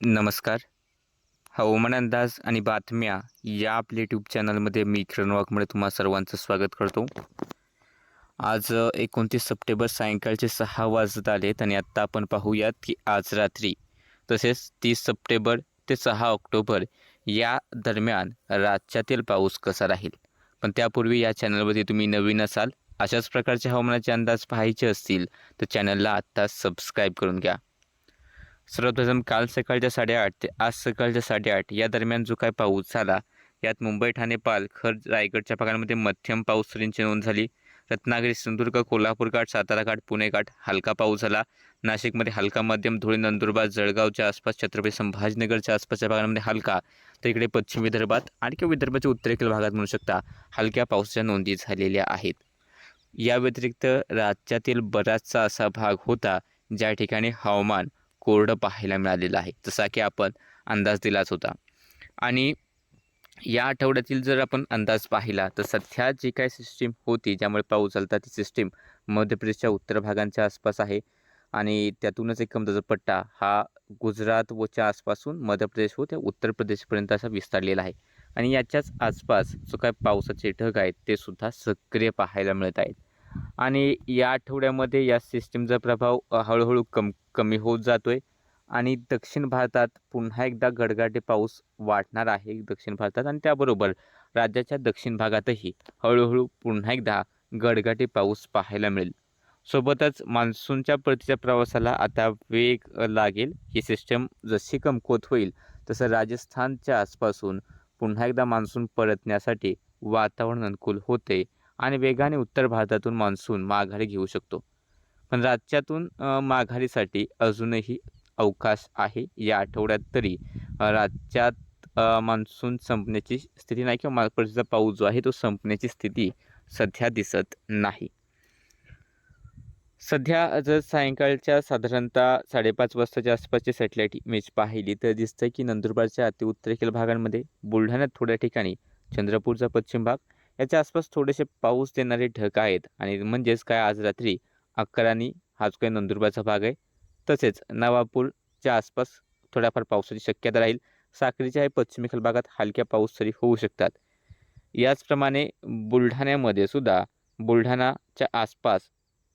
नमस्कार. हवामान अंदाज आणि बातम्या या आपल्या यूट्यूब चॅनलमध्ये मी किरण वाघमुळे तुम्हा सर्वांचं स्वागत करतो. आज एकोणतीस सप्टेंबर सायंकाळचे सहा वाजत आलेत आणि आत्ता आपण पाहूयात की आज रात्री तसेच तीस सप्टेंबर ते सहा ऑक्टोबर या दरम्यान राज्यातील पाऊस कसा राहील? पण त्यापूर्वी या चॅनलवरती तुम्ही नवीन असाल अशाच प्रकारचे हवामानाचे अंदाज पाहायचे असतील तर चॅनलला आत्ता सबस्क्राईब करून घ्या. सर्वप्रथम काल सकाळच्या साडेआठ ते आज सकाळच्या साडेआठ या दरम्यान जो काय पाऊस झाला यात मुंबई ठाणे पालघर रायगडच्या भागांमध्ये मध्यम पाऊस सरींची नोंद झाली. रत्नागिरी सिंधुदुर्ग कोल्हापूर घाट सातारा घाट पुणे घाट हलका पाऊस झाला. नाशिकमध्ये हलका मध्यम धुळे नंदुरबार जळगावच्या आसपास छत्रपती संभाजीनगरच्या आसपासच्या भागांमध्ये हलका. तर इकडे पश्चिम विदर्भात आणि किंवा विदर्भाच्या उत्तरेकडील भागात म्हणू शकता हलक्या पावसाच्या नोंदी झालेल्या आहेत. या व्यतिरिक्त राज्यातील बराचसा असा भाग होता ज्या ठिकाणी हवामान कोरडं पाहायला मिळालेलं आहे जसा की आपण अंदाज दिलाच होता. आणि या आठवड्यातील जर आपण अंदाज पाहिला तर सध्या जी काय सिस्टीम होती ज्यामुळे पाऊस चालता ती सिस्टीम मध्य प्रदेशच्या उत्तर भागांच्या आसपास आहे. आणि त्यातूनच एक कमदाचा पट्टा हा गुजरात वच्या आसपासून मध्य प्रदेश व त्या उत्तर प्रदेशपर्यंत असा विस्तारलेला आहे. आणि याच्याच आसपास जो काय पावसाचे ढग आहेत ते सुद्धा सक्रिय पाहायला मिळत आहेत. आणि या आठवड्यामध्ये या सिस्टीमचा प्रभाव हळूहळू कम कमी होत जातो आहे आणि दक्षिण भारतात पुन्हा एकदा गडगाटे पाऊस वाढणार आहे दक्षिण भारतात आणि त्याबरोबर राज्याच्या दक्षिण भागातही हळूहळू पुन्हा एकदा गडगाटे पाऊस पाहायला मिळेल. सोबतच मान्सूनच्या परतीच्या प्रवासाला आता वेग लागेल. ही सिस्टम जशी कमकुवत होईल तसं राजस्थानच्या आसपासून पुन्हा एकदा मान्सून परतण्यासाठी वातावरण अनुकूल होते. आणि वेगाने उत्तर भारतातून मान्सून माघारी घेऊ शकतो. पण राज्यातून माघारीसाठी अजूनही अवकाश आहे. या आठवड्यात तरी राज्यात मान्सून संपण्याची स्थिती नाही किंवा परतीचा पाऊस जो आहे तो संपण्याची स्थिती सध्या दिसत नाही. सध्या जर सायंकाळच्या साधारणतः साडेपाच वाजताच्या आसपासची सॅटेलाईट इमेज पाहिली तर दिसतं की नंदुरबारच्या अतिउत्तरेखील भागांमध्ये बुलढाण्यात थोड्या ठिकाणी चंद्रपूरचा पश्चिम भाग याच्या आसपास थोडेसे पाऊस देणारे ढग आहेत आणि म्हणजेच काय आज रात्री अकरानी हा जो काही नंदुरबारचा भाग आहे तसेच नवापूरच्या आसपास थोड्याफार पावसाची शक्यता राहील. साक्रीच्या हे पश्चिमेखल भागात हलक्या पाऊस तरी होऊ शकतात. याचप्रमाणे बुलढाण्यामध्ये सुद्धा बुलढाणाच्या आसपास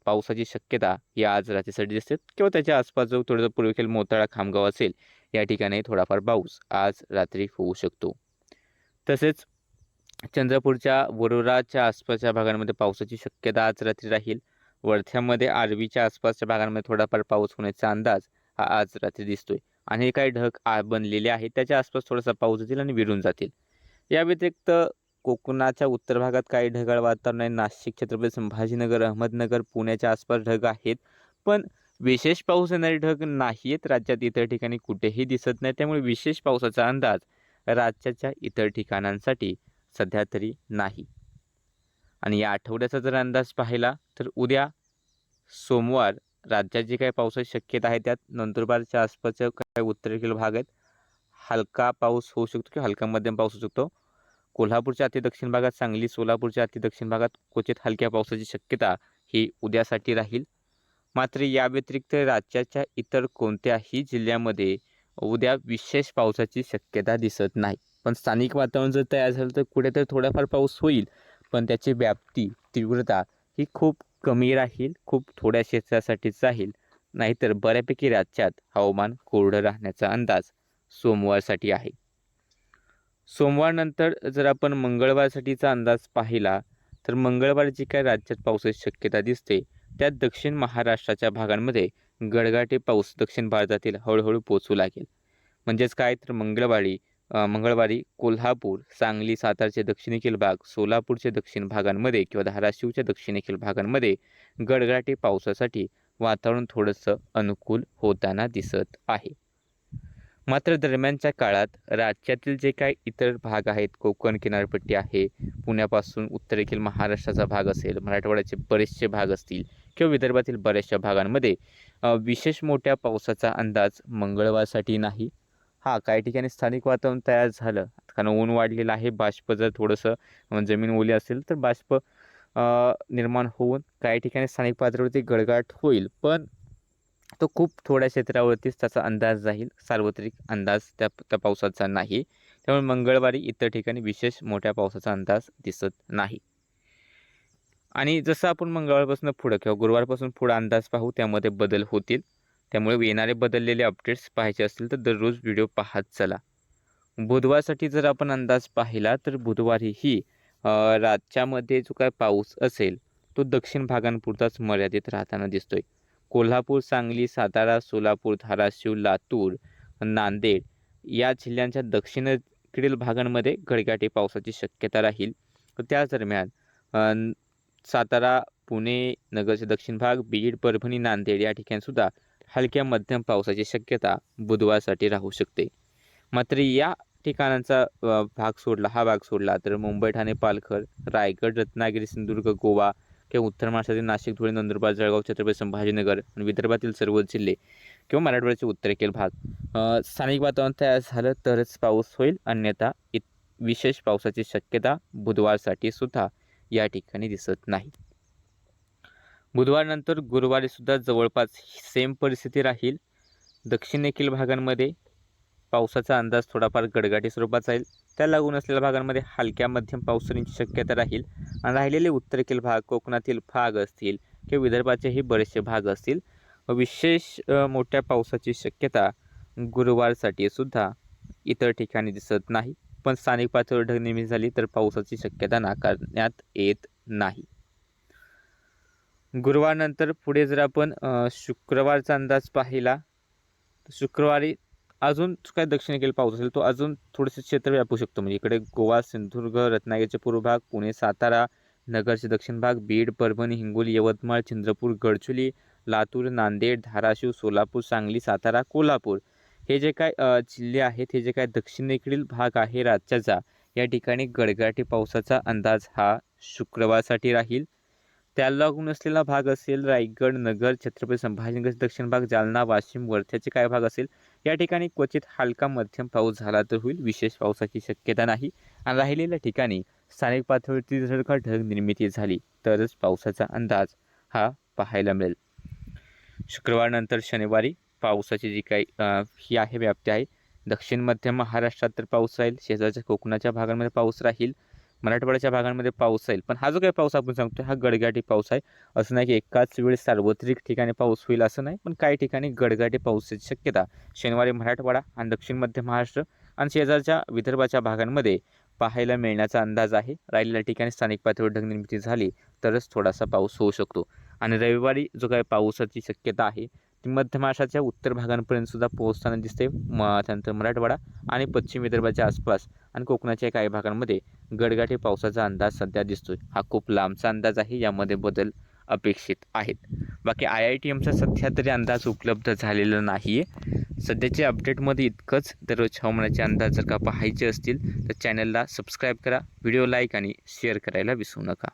पावसाची शक्यता ही आज रात्रीसाठी दिसते किंवा त्याच्या आसपास जो थोडंसं पूर्वेकडील मोताळा खामगाव असेल या ठिकाणी थोडाफार पाऊस आज रात्री होऊ शकतो. तसेच चंद्रपूरच्या वरोराच्या आसपासच्या भागांमध्ये पावसाची शक्यता आज रात्री राहील. वर्ध्यामध्ये आर्वीच्या आसपासच्या भागांमध्ये थोडाफार पाऊस होण्याचा अंदाज हा आज रात्री दिसतोय. आणि हे काही ढग आ बनलेले आहेत त्याच्या आसपास थोडासा पाऊस होतील आणि विरून जातील. या व्यतिरिक्त कोकणाच्या उत्तर भागात काही ढगाळ वातावरण आहे. नाशिक छत्रपती संभाजीनगर अहमदनगर पुण्याच्या आसपास ढग आहेत. पण विशेष पाऊस येणारे ढग नाही आहेत राज्यात इतर ठिकाणी कुठेही दिसत नाही. त्यामुळे विशेष पावसाचा अंदाज राज्याच्या इतर ठिकाणांसाठी सध्या तरी नाही. आणि या आठवड्याचा जर अंदाज पाहिला तर उद्या सोमवार राज्यात जी काही पावसाची शक्यता आहे त्यात नंदुरबारच्या आसपासच्या काही उत्तरेकडील भागात हलका पाऊस होऊ शकतो किंवा हलका मध्यम पाऊस होऊ शकतो. कोल्हापूरच्या अतिदक्षिण भागात सांगली सोलापूरच्या अतिदक्षिण भागात क्वचित हलक्या पावसाची शक्यता ही उद्यासाठी राहील. मात्र या व्यतिरिक्त राज्याच्या इतर कोणत्याही जिल्ह्यामध्ये उद्या विशेष पावसाची शक्यता दिसत नाही. पण स्थानिक वातावरण जर तयार झालं तर कुठेतरी थोडाफार पाऊस होईल. पण त्याची व्याप्ती तीव्रता ही खूप कमी राहील खूप थोड्या क्षेत्रासाठीच राहील नाहीतर बऱ्यापैकी राज्यात हवामान कोरडं राहण्याचा अंदाज सोमवारसाठी आहे. सोमवारनंतर जर आपण मंगळवारसाठीचा अंदाज पाहिला तर मंगळवार जी काय राज्यात पावसाची शक्यता दिसते त्यात दक्षिण महाराष्ट्राच्या भागांमध्ये गडगाटे पाऊस दक्षिण भारतातील हळूहळू पोचू लागेल. म्हणजेच काय? तर मंगळवारी मंगळवारी कोल्हापूर सांगली सातारचे दक्षिणेखील भाग सोलापूरचे दक्षिण भागांमध्ये किंवा धाराशिवच्या दक्षिणेखील भागांमध्ये गडगडाटी पावसासाठी वातावरण थोडंसं अनुकूल होताना दिसत आहे. मात्र दरम्यानच्या काळात राज्यातील जे काही इतर भाग आहेत कोकण किनारपट्टी आहे पुण्यापासून उत्तरेखील महाराष्ट्राचा भाग असेल मराठवाड्याचे बरेचसे भाग असतील किंवा विदर्भातील बऱ्याचशा भागांमध्ये विशेष मोठ्या पावसाचा अंदाज मंगळवारसाठी नाही. हा काही ठिकाणी स्थानिक वातावरण तयार झालं. कारण ऊन वाढलेलं आहे बाष्प जर थोडंसं जमीन ओली असेल तर बाष्प निर्माण होऊन काही ठिकाणी स्थानिक पातळीवरती गडगाट होईल. पण तो खूप थोड्या क्षेत्रावरतीच त्याचा अंदाज राहील सार्वत्रिक अंदाज त्या त्या पावसाचा नाही. त्यामुळे मंगळवारी इतर ठिकाणी विशेष मोठ्या पावसाचा अंदाज दिसत नाही. आणि जसं आपण मंगळवारपासून पुढं किंवा गुरुवारपासून पुढं अंदाज पाहू त्यामध्ये बदल होतील. त्यामुळे येणारे बदललेले अपडेट्स पाहायचे असतील तर दररोज व्हिडिओ पाहत चला. बुधवारसाठी जर आपण अंदाज पाहिला तर बुधवारीही राज्यामध्ये जो काय पाऊस असेल तो दक्षिण भागांपुरताच मर्यादित राहताना दिसतोय. कोल्हापूर सांगली सातारा सोलापूर धाराशिव लातूर नांदेड या जिल्ह्यांच्या दक्षिणेकडील भागांमध्ये गडगाटी पावसाची शक्यता राहील. त्याच दरम्यान सातारा पुणे नगरचे दक्षिण भाग बीड परभणी नांदेड या ठिकाणीसुद्धा हलक्या मध्यम पावसाची शक्यता बुधवारसाठी राहू शकते. मात्र या ठिकाणांचा भाग सोडला हा भाग सोडला तर मुंबई ठाणे पालघर रायगड रत्नागिरी सिंधुदुर्ग गोवा किंवा उत्तर महाराष्ट्रातील नाशिक धुळे नंदुरबार जळगाव छत्रपती संभाजीनगर आणि विदर्भातील सर्व जिल्हे किंवा मराठवाड्याचे उत्तरेकडील भाग. स्थानिक वातावरण तयार झालं तरच पाऊस होईल अन्यथा इत विशेष पावसाची शक्यता बुधवारसाठी सुद्धा या ठिकाणी दिसत नाही. बुधवारनंतर गुरुवारीसुद्धा जवळपास सेम परिस्थिती राहील. दक्षिणेखील भागांमध्ये पावसाचा अंदाज थोडाफार गडगाटी स्वरूपाचा जाईल त्या लागून असलेल्या भागांमध्ये हलक्या मध्यम पावसाची शक्यता राहील. आणि राहिलेले उत्तरेखील भाग कोकणातील भाग असतील किंवा विदर्भाचेही बरेचसे भाग असतील विशेष मोठ्या पावसाची शक्यता गुरुवारसाठी सुद्धा इतर ठिकाणी दिसत नाही. पण स्थानिक पातळीवर ढग निर्मिती झाली तर पावसाची शक्यता नाकारण्यात येत नाही. गुरुवारनंतर पुढे जर आपण शुक्रवारचा अंदाज पाहिला शुक्रवारी अजून काय दक्षिणेकडील पाऊस असेल तो अजून थोडेसे क्षेत्र व्यापू शकतो. म्हणजे इकडे गोवा सिंधुदुर्ग रत्नागिरीचे पूर्व भाग पुणे सातारा नगरचे दक्षिण भाग बीड परभणी हिंगोली यवतमाळ चंद्रपूर गडचुली लातूर नांदेड धाराशिव सोलापूर सांगली सातारा कोल्हापूर. हे जे काय जिल्हे आहेत हे जे काय दक्षिणेकडील भाग आहे राज्याचा या ठिकाणी गडगडाटी पावसाचा अंदाज हा शुक्रवारसाठी राहील. त्याला लागून असलेला भाग असेल रायगड नगर छत्रपती संभाजीनगर दक्षिण भाग जालना वाशिम वर्ध्याचे काय भाग असेल? या ठिकाणी क्वचित हलका मध्यम पाऊस झाला तर होईल. विशेष पावसाची शक्यता नाही. आणि राहिलेल्या ठिकाणी स्थानिक पातळीवरती जर का ढग निर्मिती झाली तरच पावसाचा अंदाज हा पाहायला मिळेल. शुक्रवारनंतर शनिवारी पावसाची जी काही ही आहे व्याप्ती आहे. दक्षिण मध्य महाराष्ट्रात तर पाऊस राहील. शेजारच्या कोकणाच्या भागांमध्ये पाऊस राहील. मराठवाड्याच्या भागांमध्ये पाऊस येईल. पण हा जो काही पाऊस आपण सांगतो हा गडगाटी पाऊस आहे. असं नाही की एकाच वेळी सार्वत्रिक ठिकाणी पाऊस होईल असं नाही पण काही ठिकाणी गडगाटी पाऊसाची शक्यता शनिवारी मराठवाडा आणि दक्षिण मध्य महाराष्ट्र आणि शेजारच्या विदर्भाच्या भागांमध्ये पाहायला मिळण्याचा अंदाज आहे. राहिलेल्या ठिकाणी स्थानिक पातळीवर ढगनिर्मिती झाली तरच थोडासा पाऊस होऊ शकतो. आणि रविवारी जो काही पावसाची शक्यता आहे ती मध्य महाराष्ट्राच्या उत्तर भागांपर्यंत सुद्धा पोहोचताना दिसते म त्यानंतर मराठवाडा आणि पश्चिम विदर्भाच्या आसपास आणि कोकणाच्या काही भागांमध्ये गडगाठी पावसाचा अंदाज सध्या दिसतोय. हा खूप लांबचा अंदाज आहे यामध्ये बदल अपेक्षित आहेत. बाकी आय आय टी एमचा सध्या तरी अंदाज उपलब्ध झालेला नाही आहे सध्याच्या अपडेटमध्ये इतकंच. दररोज हवामानाचे अंदाज जर का पाहायचे असतील तर चॅनलला सबस्क्राईब करा व्हिडिओ लाईक आणि शेअर करायला विसरू नका.